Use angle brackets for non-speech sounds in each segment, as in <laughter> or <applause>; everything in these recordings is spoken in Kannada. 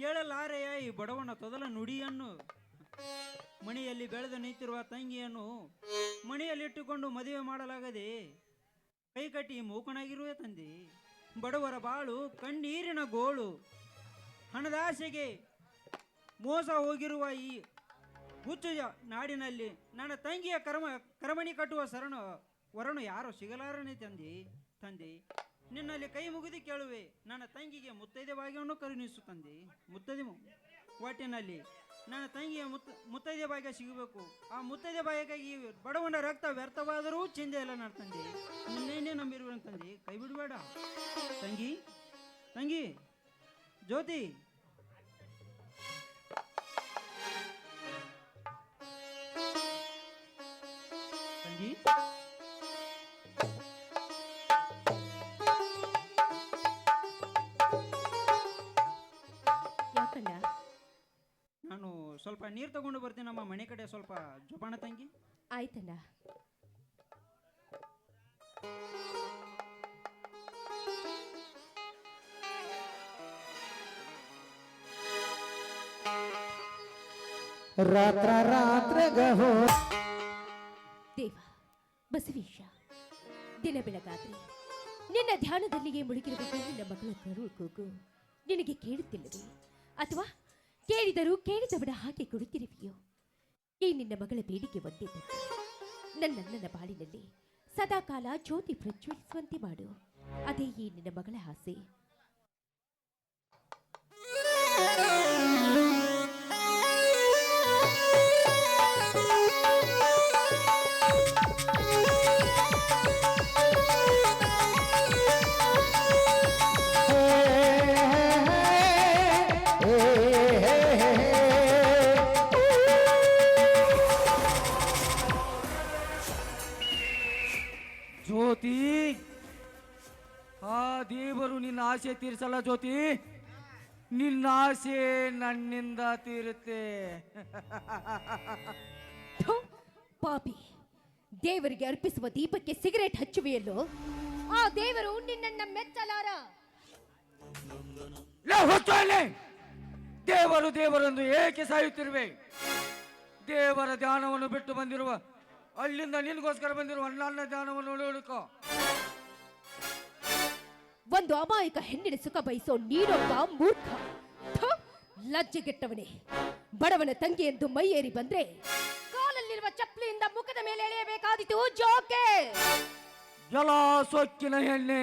ಕೇಳಲಾರೆಯ ಈ ಬಡವನ ತೊದಲ ನುಡಿಯನ್ನು. ಮಣಿಯಲ್ಲಿ ಬೆಳೆದು ನಿಂತಿರುವ ತಂಗಿಯನ್ನು ಮಣಿಯಲ್ಲಿಟ್ಟುಕೊಂಡು ಮದುವೆ ಮಾಡಲಾಗದೆ ಕೈಕಟ್ಟಿ ಮೂಕನಾಗಿರುವ ತಂದೆ. ಬಡವರ ಬಾಳು, ಕಣ್ಣೀರಿನ ಗೋಳು. ಹಣದಾಸೆಗೆ ಮೋಸ ಹೋಗಿರುವ ಈ ಹುಚ್ಚು ನಾಡಿನಲ್ಲಿ ನನ್ನ ತಂಗಿಯ ಕರ್ಮ, ಕರಮಣಿ ಕಟ್ಟುವ ಶರಣ ವರನು ಯಾರು ಸಿಗಲಾರನೆ ತಂದೆ ತಂದೆ? ನಿನ್ನಲ್ಲಿ ಕೈ ಮುಗಿದು ಕೇಳುವೆ. ನನ್ನ ತಂಗಿಗೆ ಮುತ್ತೈದೆ ಭಾಗ್ಯವನ್ನು ಕರುಣಿಸು ತಂದೆ. ಮುತ್ತೈದೆ ಒಟ್ಟಿನಲ್ಲಿ ನನ್ನ ತಂಗಿಯ ಮುತ್ತ ಮುತ್ತೈದೆ ಭಾಗ್ಯ ಸಿಗಬೇಕು. ಆ ಮುತ್ತೈದೆ ಭಾಗ್ಯಕ್ಕಾಗಿ ಬಡವನ ರಕ್ತ ವ್ಯರ್ಥವಾದರೂ ಚಿಂತೆ ಇಲ್ಲ ನನ್ನ ತಂದೆ. ನಿನ್ನೇನೇ ನಂಬಿರುವನು ತಂದೆ. ಕೈ ಬಿಡಬೇಡ. ತಂಗಿ ತಂಗಿ, ಜ್ಯೋತಿ. ತಂಗಿ. ಸ್ವಲ್ಪ ನೀರು ತಗೊಂಡು ಬರ್ತೀನಿ ನಮ್ಮ ಮನೆ ಕಡೆ ಸ್ವಲ್ಪ ಜೋಪಾನ ತಂಗಿ. ಆಯ್ತಣ್ಣ. ರಾತ್ರ ರಾತ್ರ ಗಹೋ ದೇವ ಬಸವೇಶ ದಿನ ಬೆಳಗಾದ್ರೆ ನಿನ್ನ ಧ್ಯಾನದಲ್ಲಿಯೇ ಮುಳುಗಿರುವ ನಿನ್ನ ಮಗಳ ಕರುಳು ಕೂಗು. ನಿನಗೆ ಕೇಳುತ್ತಿಲ್ಲವೇ? ಅಥವಾ ಕೇಳಿದರೂ ಕೇಳಿದವನ ಹಾಗೆ ಕುಳಿತಿರುವೆಯೋ ಈ ನಿನ್ನ ಮಗಳ ಬೇಡಿಕೆ ಒಂದೇ ನನ್ನ ನನ್ನಣ್ಣನ ಬಾಳಿನಲ್ಲಿ ಸದಾಕಾಲ ಜ್ಯೋತಿ ಪ್ರಜ್ವಲಿಸುವಂತೆ ಮಾಡು. ಅದೇ ಈ ನಿನ್ನ ಮಗಳ ಆಸೆ. ಆಸೆ ತೀರಿಸಲ್ಲ ಜ್ಯೋತಿ? ನಿನ್ನ ಆಸೆ ನನ್ನಿಂದ ತೀರುತ್ತೆ. ಥು, ಪಾಪಿ. ದೇವರಿಗೆ ಅರ್ಪಿಸುವ ದೀಪಕ್ಕೆ ಸಿಗರೇಟ್ ಹಚ್ಚುವೆಯಲ್ಲೋ ಆ ದೇವರು ನಿನ್ನನ್ನ ಮೆಚ್ಚಲಾರ? ಲೇ, ಹುಚ್ಚು ಅಲ್ಲಿ! ದೇವರು ದೇವರೆಂದು ಏಕೆ ಸಾಯುತ್ತಿರುವೆ? ದೇವರ ಧ್ಯಾನವನ್ನು ಬಿಟ್ಟು ಬಂದಿರುವ ಅಲ್ಲಿಂದ ನಿನಗೋಸ್ಕರ ಬಂದಿರುವ ನನ್ನ ಧ್ಯಾನವನ್ನು ನೋಡಿಕೋ ಒಂದು ಅಮಾಯಕ ಹೆಣ್ಣಿನ ಸುಖ ಬಯಸೋ ನೀನೊಬ್ಬ ಮೂರ್ಖ. ಲಜ್ಜೆಗೆಟ್ಟವನೇ. ಬಡವನ ತಂಗಿ ಎಂದು ಮೈಯೇರಿ ಬಂದ್ರೆ ಕಾಲಲ್ಲಿರುವ ಚಪ್ಪಲಿಯಿಂದ ಮುಖದ ಮೇಲೆ ಎಳೆಯಬೇಕಾದಿತು ಜೋಕೆ. ಜಲ ಸೊಕ್ಕಿನ ಹೆಣ್ಣೆ.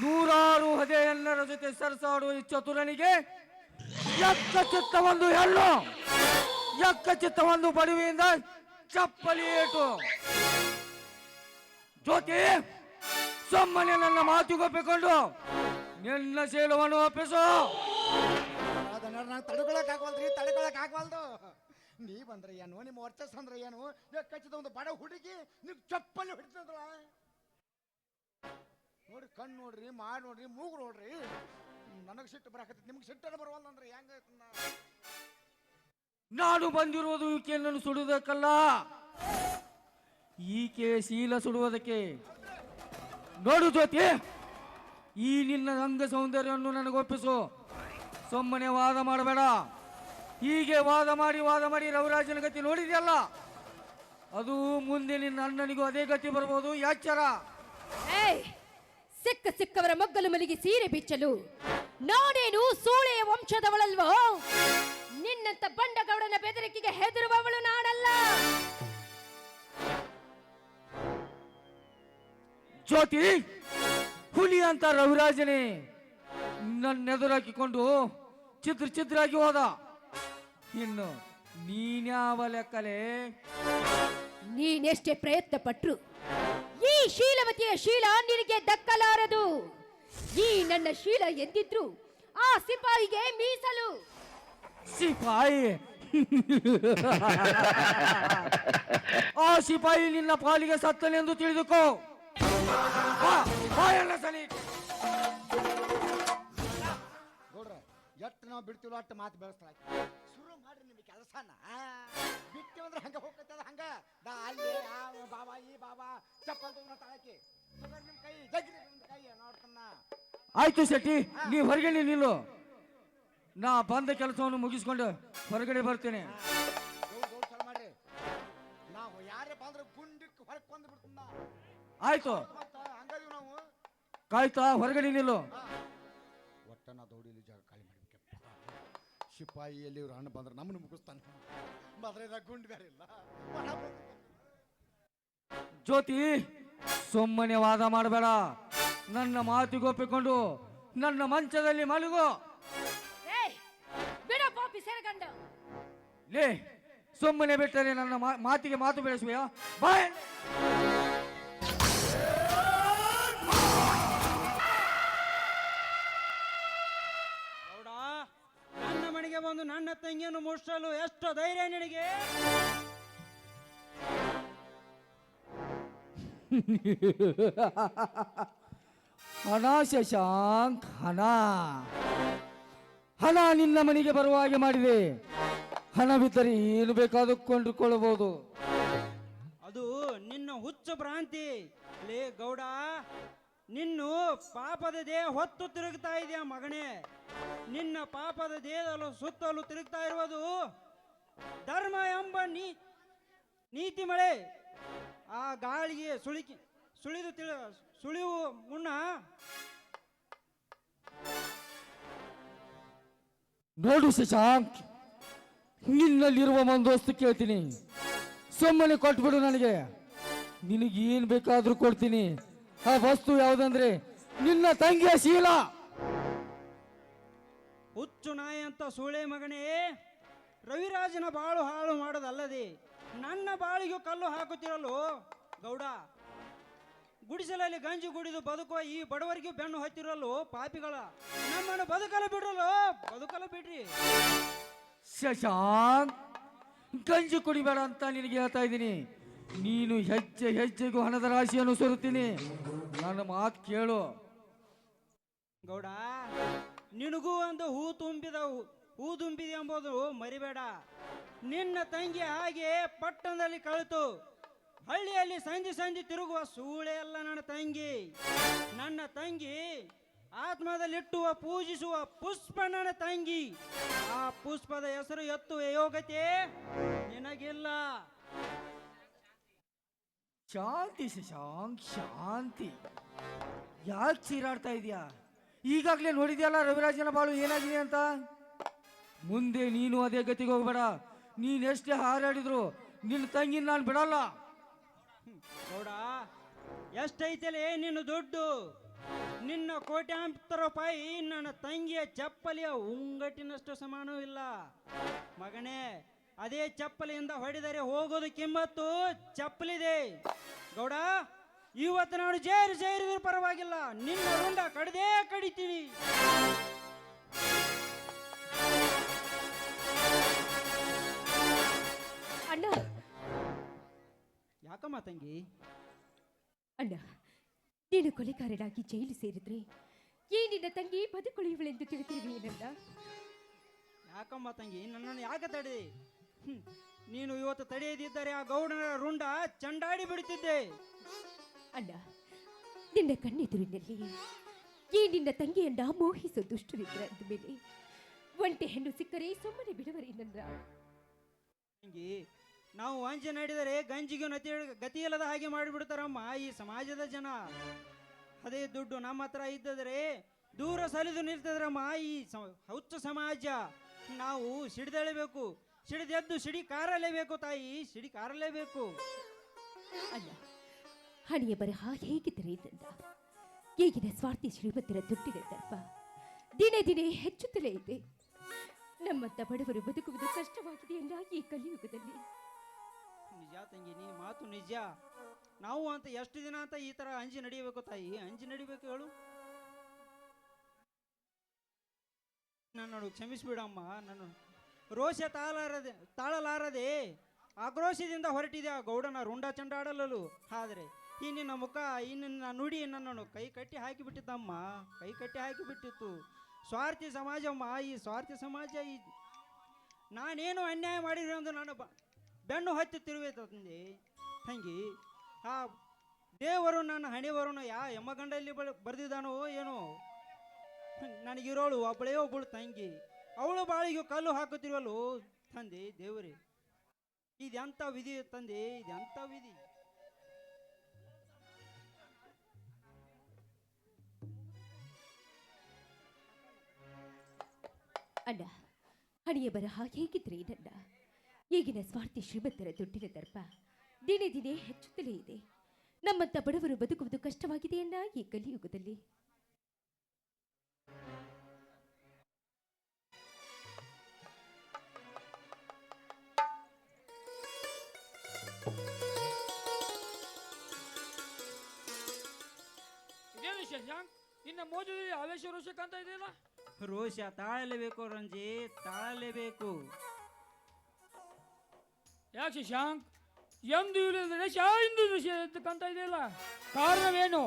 ನೂರಾರು ಹದೆಯನ್ನರ ಜೊತೆ ಸರಸಾಡುವ ಈ ಚತುರನಿಗೆ ಚಿತ್ತ ಒಂದು ಹೆಣ್ಣು. ಚಿತ್ತ ಒಂದು ಬಡವಿಯಿಂದ ಚಪ್ಪಲಿ ಏಟು. ಜ್ಯೋತಿ ಸುಮ್ಮನೆ ನನ್ನ ಮಾತುಗೊಪ್ಪಿಕೊಂಡು ನಿನ್ನ ಶೀಲವನ್ನು ಒಪ್ಪಿಸು. ಅದನ್ನ ನಂಗೆ ತಡ್ಕೊಳಕ್ ಆಗ್ವಲ್ರಿ ತಡ್ಕೊಳಕ್ ಆಗ್ವಲ್ದು. ನೀ ಬಂದ್ರೆ ಏನು ನಿಮ್ಮ ವರ್ಚಸ್ ಅಂದ್ರೆ ಏನು? ಕಚ್ಚಿದ ಒಂದು ಬಡ ಹುಡುಗಿ ನೀವು ಚಪ್ಪಲಿ ಹಿಡಿತದ್ರ ನೋಡಿ ಕಣ್ಣು ನೋಡ್ರಿ ಮಾಡಿ ನೋಡ್ರಿ ಮೂಗು ನೋಡ್ರಿ. ನನಗೆ ಸಿಟ್ಟು ಬರಾಕತ್ತೈತಿ ನಿಮ್ಗೆ ಸಿಟ್ಟನ್ನು ಬರವಲ್ಲ ಅಂದ್ರೆ ಹೆಂಗ ನಾನು ಬಂದಿರುವುದು ಈಕೆಯನ್ನು ಸುಡುವುದಕ್ಕಲ್ಲ. ಈಕೆ ಶೀಲ ಸುಡುವುದಕ್ಕೆ ನೋಡು ಜ್ಯೋತಿ, ಈ ನಿನ್ನ ರಂಗ ಸೌಂದರ್ಯವನ್ನು ನನಗೊಪ್ಪಿಸು. ಸುಮ್ಮನೆ ವಾದ ಮಾಡಬೇಡ. ಹೀಗೆ ವಾದ ಮಾಡಿ ವಾದ ಮಾಡಿ ರವಿರಾಜನ ಗತಿ ನೋಡಿದೆಯಲ್ಲ? ಅದು ಮುಂದೆ ನಿನ್ನ ಅಣ್ಣನಿಗೂ ಅದೇ ಗತಿ ಬರ್ಬೋದು ಎಚ್ಚರ ಏಯ್, ಸಿಕ್ಕ ಸಿಕ್ಕವರ ಮಗ್ಗಲು ಮಲಗಿ ಸೀರೆ ಬಿಚ್ಚಲು. ನಾನೇನು ಸೂಳೆಯ ವಂಶದವಳಲ್ವೋ? ನಿನ್ನಂತ ಬಂಡಗೌಡನ ಬೆದರಿಕೆಗೆ ಹೆದರುವವಳು ನಾನಲ್ಲ. ಜ್ಯೋತಿ ಹುಲಿ ಅಂತ ರವಿರಾಜನೇ ನನ್ನೆದುರಾಕಿಕೊಂಡು ಚಿತ್ರ ಚಿತ್ರಾಗಿ ಹೋದ. ಇನ್ನು ನೀನ್ಯಾವ ಲೆಕ್ಕಲೆ? ನೀನೆಷ್ಟೇ ಪ್ರಯತ್ನ ಪಟ್ರು ಈ ಶೀಲವತಿಯ ಶೀಲ ನಿನಗೆ ದಕ್ಕಲಾರದು. ಈ ನನ್ನ ಶೀಲ ಎಂದಿದ್ರು ಆ ಸಿಪಾಯಿಗೆ ಮೀಸಲು. ಸಿಪಾಯಿ? <laughs> ಆ ಸಿಪಾಯಿ ನಿನ್ನ ಪಾಲಿಗೆ ಸತ್ತನೆಂದು ತಿಳಿದುಕೋ. ನೋಡ್ರ ಎಷ್ಟು ನಾವು ಬಿಡ್ತೀವೋ ಅಷ್ಟು ಮಾತು ಬೆಳೆಸ್ತಾರ ಶುರು ಮಾಡ್ರಿ ನಿಮಗೆ ಕೆಲಸನ. ಬಿಟ್ಟಿವಂದ್ರೆ ಹಂಗ ಹೋಗ್ತದ ಹಂಗ. ದಾ ಅಲ್ಲಿ ಆ ಬಾಬಾ ಈ ಬಾಬಾ ಚಪ್ಪಲ್ ತಗೊಂಡ ತಾಳಕಿ ನಿಮ್ ಕೈ ಜಗ್ರಿ ನಿಮ್ ಕೈ ನೋಡ್ತನ್ನ. ಆಯ್ತು ಶೆಟ್ಟಿ ನೀ ಹೊರಗೆ ನಿಲ್ಲು. ನಾ ಬಂದ ಕೆಲಸವನ್ನು ಮುಗಿಸ್ಕೊಂಡು ಹೊರಗಡೆ ಬರ್ತೀನಿ. ಮಾಡ್ರಿ. ನಾವು ಯಾರೇ ಬಂದ್ರೆ ಗುಂಡಿಕ್ಕೆ ಹೊರಗೆ ಬಂದು ಬಿಡ್ತೀನಿ ಆಯ್ತು. ಕಾಯ್ತಾ ಹೊರಗಡೆ ನಿಲ್ಲು. ಒಟ್ಟ ನಾ ದೌಡಿಲಿ ಜಾಗ ಖಾಲಿ ಮಾಡ್ಬೇಕಪ್ಪ. ಶಿಪಾಯಿ ಎಲ್ಲಿ ಇವ್ರು ಹಣ್ಣು ಬಂದ್ರೆ ನಮ್ಮನ್ನು ಮುಗಿಸ್ತಾನೆ. ಮದ್ರೆದಾಗ ಗುಂಡು ಬೇರೆ ಇಲ್ಲ. ಜ್ಯೋತಿ ಸುಮ್ಮನೆ ವಾದ ಮಾಡಬೇಡ. ನನ್ನ ಮಾತಿಗೊಪ್ಪಿಕೊಂಡು ನನ್ನ ಮಂಚದಲ್ಲಿ ಮಲಗು. ಏಯ್ ಬಿಡ ಪಾಪಿ ಸೇರಗಂಡ ಲೇ ಸುಮ್ಮನೆ ಬಿಟ್ಟರೆ ನನ್ನ ಮಾತಿಗೆ ಮಾತು ಬೆಳೆಸುವ ಬಾಯ್! ಬಂದು ನನ್ನ ತಂಗಿಯನ್ನು ಮುಷ್ಟಲು ಎಷ್ಟು ಧೈರ್ಯ ನಿನಗೆ? ಹಣ ಶಶಾಂಕ್, ಹಣ. ಹಣ ನಿನ್ನ ಮನೆಗೆ ಬರುವ ಹಾಗೆ ಮಾಡಿದೆ. ಹಣವಿದ್ದರೆ ಏನು ಬೇಕಾದರೂ ಕೊಂಡುಕೊಳ್ಳಬಹುದು. ಅದು ನಿನ್ನ ಹುಚ್ಚು ಭ್ರಾಂತಿ. ಲೇ ಗೌಡ ನಿನ್ನು ಪಾಪದ ದೇಹ ಹೊತ್ತು ತಿರುಗ್ತಾ ಇದೆಯಾ ಮಗನೇ? ನಿನ್ನ ಪಾಪದ ದೇಹದಲ್ಲೂ ಸುತ್ತಲೂ ತಿರುಗ್ತಾ ಇರುವುದು ಧರ್ಮ ಎಂಬ ನೀ, ನೀತಿ ಮಳೆ. ಆ ಗಾಳಿಗೆ ಸುಳಿಕಿ, ಸುಳಿದು ತಿಳ, ಸುಳಿವು ಮುನ್ನ ನೋಡು ಶಶಾಂಕ್, ನಿನ್ನಲ್ಲಿರುವ ಒಂದು ವಸ್ತು ಕೇಳ್ತೀನಿ. ಸುಮ್ಮನೆ ಕೊಟ್ಬಿಡು ನನಗೆ. ನಿನಗೇನು ಬೇಕಾದರೂ ಕೊಡ್ತೀನಿ. ಆ ವಸ್ತು ಯಾವುದಂದ್ರೆ ನಿನ್ನ ತಂಗಿಯ ಶೀಲ. ಹುಚ್ಚು ನಾಯಿ ಅಂತ ಸೂಳೆ ಮಗನೇ ರವಿರಾಜನ ಬಾಳು ಹಾಳು ಮಾಡೋದಲ್ಲದೆ ನನ್ನ ಬಾಳಿಗೂ ಕಲ್ಲು ಹಾಕುತ್ತಿರಲು ಗೌಡ. ಗುಡಿಸಲಲ್ಲಿ ಗಂಜಿ ಕುಡಿದು ಬದುಕುವ ಈ ಬಡವರಿಗೂ ಬೆನ್ನು ಹತ್ತಿರಲು ಪಾಪಿಗಳ. ನಮ್ಮನ್ನು ಬದುಕಲು ಬಿಡಲು ಬದುಕಲು ಬಿಡ್ರಿ. ಶಶಾಂಕ್ ಗಂಜಿ ಕುಡಿಬೇಡ ಅಂತ ನಿನಗೆ ಹೇಳ್ತಾ ಇದ್ದೀನಿ. ನೀನು ಹೆಜ್ಜೆ ಹೆಜ್ಜೆಗೂ ಹಣದ ರಾಶಿಯನ್ನು ಸುರುತ್ತೀನಿ. ನನ್ನ ಮಾತು ಕೇಳು. ಗೌಡ, ನಿನಗೂ ಒಂದು ಹೂ ತುಂಬಿದ ಹೂ- ತುಂಬಿದೆ ಎಂಬುದು ಮರಿಬೇಡ. ನಿನ್ನ ತಂಗಿ ಹಾಗೆ ಪಟ್ಟಣದಲ್ಲಿ ಕಳಿತು. ಹಳ್ಳಿಯಲ್ಲಿ ಸಂಜೆ ಸಂಜೆ ತಿರುಗುವ ಸೂಳೆ ಅಲ್ಲ ನನ್ನ ತಂಗಿ. ನನ್ನ ತಂಗಿ ಆತ್ಮದಲ್ಲಿಟ್ಟುವ, ಪೂಜಿಸುವ ಪುಷ್ಪ ನನ್ನ ತಂಗಿ. ಆ ಪುಷ್ಪದ ಹೆಸರು ಎತ್ತುವ ಯೋಗ್ಯತೆ ನಿನಗಿಲ್ಲ. ಶಾಂತಿ ಶಶಾಂಕ್, ಶಾಂತಿ. ಯಾಕೆ ಚೀರಾಡ್ತಾ ಇದೆಯಾ? ಈಗಾಗಲೇ ನೋಡಿದ್ಯಲ್ಲ ರವಿರಾಜನ ಬಾಳು ಏನಾಗಿದೆ ಅಂತ? ಮುಂದೆ ನೀನು ಅದೇ ಗತಿಗೆ ಹೋಗ್ಬೇಡ. ಎಷ್ಟೇ ಹಾರಾಡಿದ್ರು ನಿನ್ನ ತಂಗಿನ ನಾನು ಬಿಡಲ್ಲ. ನೋಡ ಏ ನಿನ್ನ ದುಡ್ಡು, ನಿನ್ನ ಕೋಟ್ಯಾಂತರ ರೂಪಾಯಿ ನನ್ನ ತಂಗಿಯ ಚಪ್ಪಲಿಯ ಉಂಗಟ್ಟಿನಷ್ಟು ಸಮಾನವಿಲ್ಲ ಮಗನೇ ಅದೇ ಚಪ್ಪಲಿಯಿಂದ ಹೊಡೆದರೆ ಹೋಗೋದು ಕಿಮ್ಮತ್ತು ಚಪ್ಪಲಿದೆ. ಗೌಡ ಇವತ್ತು ನಾನು ಜೇರು ಸೇರಿದ್ರು ಪರವಾಗಿಲ್ಲ. ನಿನ್ನ ರುಂಡ ಕಡದೇ ಕಡಿತೀವಿ. ಅಣ್ಣ. ಯಾಕಮ್ಮ ತಂಗಿ? ಅಣ್ಣ ನೀನು ಕೊಲೆಗಾರನಾಗಿ ಜೈಲು ಸೇರಿದ್ರೆ ಈ ನಿನ್ನ ತಂಗಿ ಬದುಕುಳಿಯುವಳೆಂದು ತಿಳಿದಿರುವೆಯೇನಲ್ಲ ಯಾಕಮ್ಮ ತಂಗಿ ನನ್ನನ್ನು ಯಾಕೆ ತಡೆ. ನೀನು ಇವತ್ತು ತಡೆಯದಿದ್ದರೆ ಆ ಗೌಡನ ರುಂಡ ಚಂಡಾಡಿ ಬಿಡುತ್ತಿದ್ದೆ. ಅಣ್ಣ ನಿನ್ನ ಕಣ್ಣೆದುರಿನಲ್ಲಿ ಈ ನಿನ್ನ ತಂಗಿಯನ್ನ ಮೋಹಿಸೋ ದುಷ್ಟರಿದ್ರ ಅಂದಮೇಲೆ ಒಂಟೆ ಹೆಣ್ಣು ಸಿಕ್ಕರೆ ಸುಮ್ಮನೆ ಬಿಡುವರೆ ನನ್ನ ತಂಗಿ ನಾವು ವಾಂಚೆ ನಡೆದರೆ ಗಂಜಿಗೆ ನತಿ ಗತಿಯಿಲ್ಲದ ಹಾಗೆ ಮಾಡಿಬಿಡ್ತಾರಮ್ಮ ಈ ಸಮಾಜದ ಜನ. ಅದೇ ದುಡ್ಡು ನಮ್ಮ ಹತ್ರ ಇದ್ದರೆ ದೂರ ಸಲಿದು ನಿಲ್ತದ್ರಮ್ಮ ಈ ಹುಚ್ಚ ಸಮಾಜ. ನಾವು ಸಿಡಿದೇಳಬೇಕು. ಸಿಡಿದೆದ್ದು ಸಿಡಿ ಕಾರಲೇಬೇಕು ತಾಯಿ ಸಿಡಿ ಕಾರಲೇಬೇಕು. ಅಲ್ಲ ಹಣೆಯ ಹಾಗೆ ಹೇಗಿದ್ದರೆ ಇದ್ದಂತ? ಈಗಿನ ಸ್ವಾರ್ಥಿ ಶ್ರೀಮಂತರ ದುಡ್ಡಿನ ದರ್ಪ ದಿನೇ ದಿನೇ ಹೆಚ್ಚುತ್ತಲೇ ಇದೆ. ನಮ್ಮಂತ ಬಡವರು ಬದುಕುವುದು ಎಂದಾಗಿ ಈ ಕಲಿಯುಗದಲ್ಲಿ? ನಿಜ ತಂಗಿ ನೀ ಮಾತು ನಿಜ. ನಾವು ಅಂತ ಎಷ್ಟು ದಿನ ಅಂತ ಈ ತರ ಅಂಜಿ ನಡಿಬೇಕು ತಾಯಿ? ಅಂಜಿ ನಡಿಬೇಕು ಹೇಳು? ನನ್ನನ್ನು ಕ್ಷಮಿಸ್ಬಿಡಮ್ಮ ನಾನು ರೋಷ ತಾಳಾರದೆ, ತಾಳಲಾರದೆ ಆಕ್ರೋಶದಿಂದ ಹೊರಟಿದೆ ಆ ಗೌಡನ ರುಂಡ ಚಂಡಾಡಲಲು. ಆದರೆ ಈ ನಿನ್ನ ಮುಖ ಈ ನಿನ್ನ ನುಡಿ ನನ್ನನ್ನು ಕೈ ಕಟ್ಟಿ ಹಾಕಿಬಿಟ್ಟಿದ್ದಮ್ಮ ಕೈ ಕಟ್ಟಿ ಹಾಕಿಬಿಟ್ಟಿತ್ತು. ಸ್ವಾರ್ಥಿ ಸಮಾಜಮ್ಮ ಈ ಸ್ವಾರ್ಥಿ ಸಮಾಜ ಈ ನಾನೇನು ಅನ್ಯಾಯ ಮಾಡಿದೆ ಎಂದು ನಾನು ಬೆನ್ನು ಹತ್ತುತ್ತಿರುವೆ ತಂದೆ. ತಂಗಿ, ಆ ದೇವರು ನನ್ನ ಹಣೆವರನ್ನು ಯಾ ಯಮ್ಮಗಂಡಲ್ಲಿ ಬಳ, ಬರೆದಿದ್ದಾನೋ ಏನೋ? ನನಗಿರೋಳು ಒಬ್ಬಳೇ ಒಬ್ಬಳು ತಂಗಿ. ಅವಳು ಬಾಳಿಗೆ ಕಲ್ಲು ಹಾಕುತ್ತಿರುವಲು ತಂದೆ ದೇವರೇ, ಇದೆಂತ ವಿಧಿ ತಂದೆ, ಇದೆಂತ ವಿಧಿ? ಅಣ್ಣ ಹಣಿಯ ಬರಹ ಹೇಗಿದ್ರೆ ಇದಣ್ಣ ಈಗಿನ ಸ್ವಾರ್ಥಿ ಶ್ರೀಮಂತರ ದುಡ್ಡಿನ ದರ್ಪ ದಿನೇ ದಿನೇ ಹೆಚ್ಚುತ್ತಲೇ ಇದೆ. ನಮ್ಮಂತ ಬಡವರು ಬದುಕುವುದು ಕಷ್ಟವಾಗಿದೆಯಣ್ಣ ಈ ಕಲಿಯುಗದಲ್ಲಿ. ಮೋಜದಲ್ಲಿ ಆವೇಶ ರೋಷ ಕಾಣ್ತಾ ಇದೆಯಲ್ಲ? ರೋಷ ತಾಳಲೇಬೇಕು ರಂಜಿತ್ ತಾಳಲೇಬೇಕು. ಯಾಕೆ ಶಶಾಂಕ್? ಎಂದು ಇಲ್ಲದ ದೇಶ ಇಂದು ಅಂತ ಕಾಣ್ತಾ ಇದೆಯಲ್ಲ? ಕಾರಣವೇನು?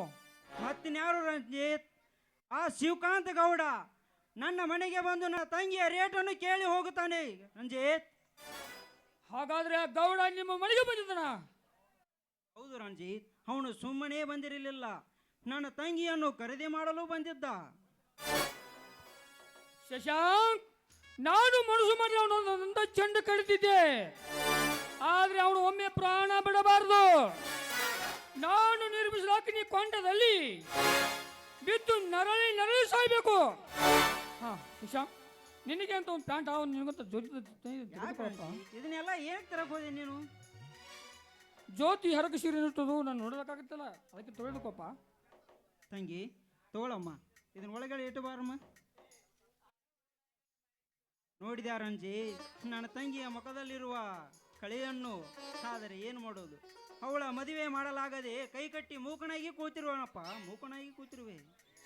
ಮತ್ತಿನ್ಯಾರು ರಂಜಿತ್? ಆ ಶಿವಕಾಂತ ಗೌಡ ನನ್ನ ಮನೆಗೆ ಬಂದು ನನ್ನ ತಂಗಿಯ ರೇಟನ್ನು ಕೇಳಿ ಹೋಗುತ್ತಾನೆ ರಂಜಿತ್? ಹಾಗಾದ್ರೆ ಆ ಗೌಡ ನಿಮ್ಮ ಮನೆಗೆ ಬಂದಿದ್ದನ? ಹೌದು ರಂಜಿತ್ ಅವನು ಸುಮ್ಮನೆ ಬಂದಿರಲಿಲ್ಲ. ನನ್ನ ತಂಗಿಯನ್ನು ಖರೀದಿ ಮಾಡಲು ಬಂದಿದ್ದ. ಶಶಾಂಕ್ ನಾನು ಮನಸ್ಸು ಮಾಡಿ ಅವನೊಂದ ಚೆಂಡು ಕಡಿತಿದ್ದೆ ಆದ್ರೆ ಅವನು ಒಮ್ಮೆ ಪ್ರಾಣ ಬಿಡಬಾರದು. ನಾನು ನಿರ್ಮಿಸಲಾಕಿನಿ ಕೊಂಡದಲ್ಲಿ ಬಿದ್ದು ನರಳಿ ನರಳಿ ಸಾಯ್ಬೇಕು. ಹಾ ಶಶಾಂಕ್ ನಿನಗೆ ಅಂತ ಒಂದು ಪ್ಯಾಂಟ್ ಅವನು ನಿನಗಂತ ಜೊತೆ ಇದನ್ನೆಲ್ಲ ಏನಕ್ಕೆ ತರಕೋದೆ ನೀನು? ಜ್ಯೋತಿ ಹರಕ ಸೀರೆ ಇರ್ತದು ನಾನು ನೋಡೋದಕ್ಕಾಗತ್ತಲ್ಲ? ಅದಕ್ಕೆ ತೊಳೆದಕ್ಕಪ್ಪ ತಂಗಿ ತಗೊಳಮ್ಮ ಇದನ್ನ ಒಳಗಡೆ ಇಟ್ಟು ಬಾರಮ್ಮ. ನೋಡಿದ್ಯಾರಂಜಿ ನನ್ನ ತಂಗಿಯ ಮುಖದಲ್ಲಿರುವ ಕಳೆಯನ್ನು ಆದರೆ ಏನು ಮಾಡೋದು? ಅವಳ ಮದುವೆ ಮಾಡಲಾಗದೆ ಕೈ ಕಟ್ಟಿ ಮೂಕನಾಗಿ ಕೂತಿರುವನಪ್ಪ. ಮೂಕನಾಗಿ ಕೂತಿರುವೆ.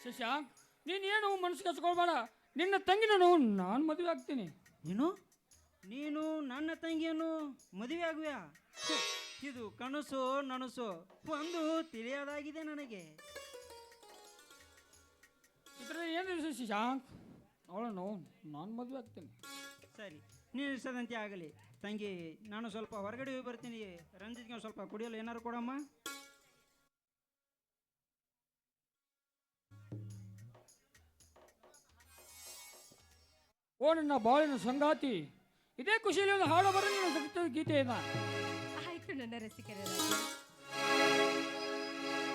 ಶಶಾಂಕ್ ನೀನು ಏನು ಮನಸ್ಸು ಹಚ್ಕೊಳ್ಬೇಡ ನಿನ್ನ ತಂಗಿನೂ ನಾನು ನಾನು ಮದುವೆ ಆಗ್ತೀನಿ. ನೀನು? ನೀನು ನನ್ನ ತಂಗಿಯನ್ನು ಮದುವೆ ಆಗುವ ಇದು ಕನಸು ನನಸು ಒಂದು ತಿಳಿಯದಾಗಿದೆ ನನಗೆ. ಇದರಲ್ಲಿ ಏನಿದೆ ಶಶಾಂಕ್ ಅವಳನ್ನು ನಾನು ಮದುವೆ ಆಗ್ತೀನಿ. ಸರಿ. ನೀನು ಇಷ್ಟದಂತೆ ಆಗಲಿ. ತಂಗಿ ನಾನು ಸ್ವಲ್ಪ ಹೊರಗಡೆ ಹೋಗಿ ಬರ್ತೀನಿ. ರಂಜಿತ್ಗೆ ಒಂದ್ ಸ್ವಲ್ಪ ಕುಡಿಯಲು ಏನಾರು ಕೊಡಮ್ಮ? ಓ ನನ್ನ ಬಾಳಿನ ಸಂಗಾತಿ. ಇದೇ ಖುಷಿಯಲ್ಲಿ ಒಂದು ಹಾಡು ಬರ ನಿನ್ನ ಆಯಿತು ಗೀತೆಯನ್ನ. ಆಯ್ತು ನನ್ನ ರಸಿಕರ.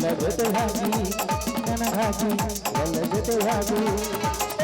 ಎಲ್ಲ ಜೊತೆಯಾಗಿ ನನಗಾಗಿ ಎಲ್ಲ ಜೊತೆಯಾಗಿ ಒಮ್ಮವರೆ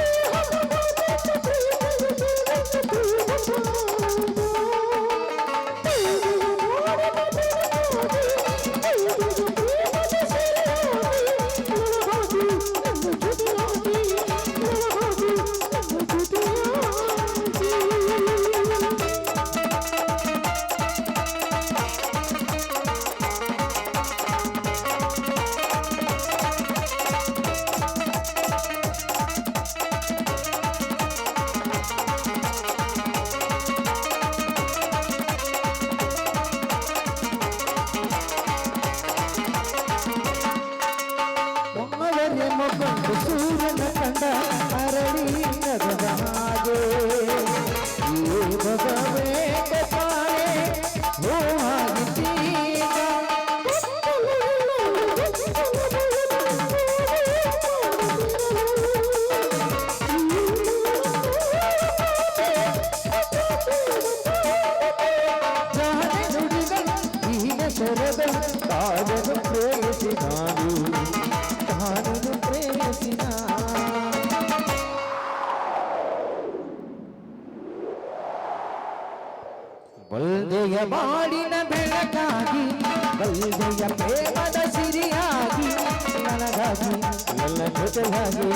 ನನ್ನ ಜೊತೆಯಾಗಿ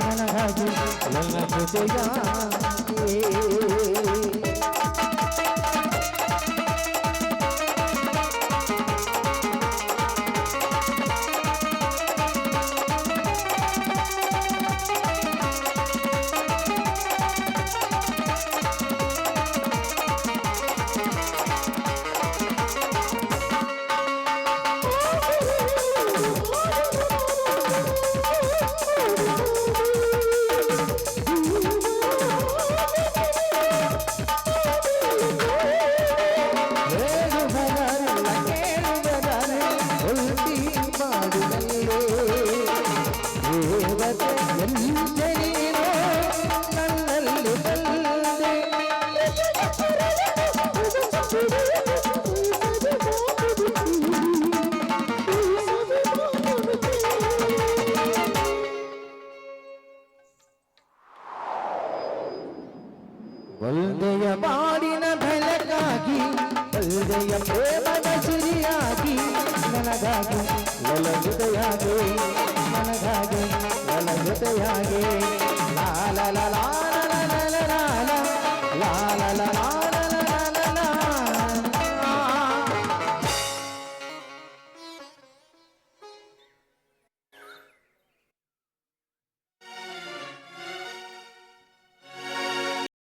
ನನಗಾಗಿ ನನ್ನ ಜೊತೆಯಾಗಿ ಒಲ್ದೆಯ ಬಾಡಿನ ಬೆಳಕಾಗಿ ಒಲ್ದೆಯ ಪ್ರೇಮದ ಸಿರಿಯಾಗಿ ನನಗಾಗಿ ಒಲ ಜೊತೆಯಾಗಿ ನನಗಾಗಿ ಒಲ ಜೊತೆಯಾಗಿ ಲಾಲ ಲಾಲ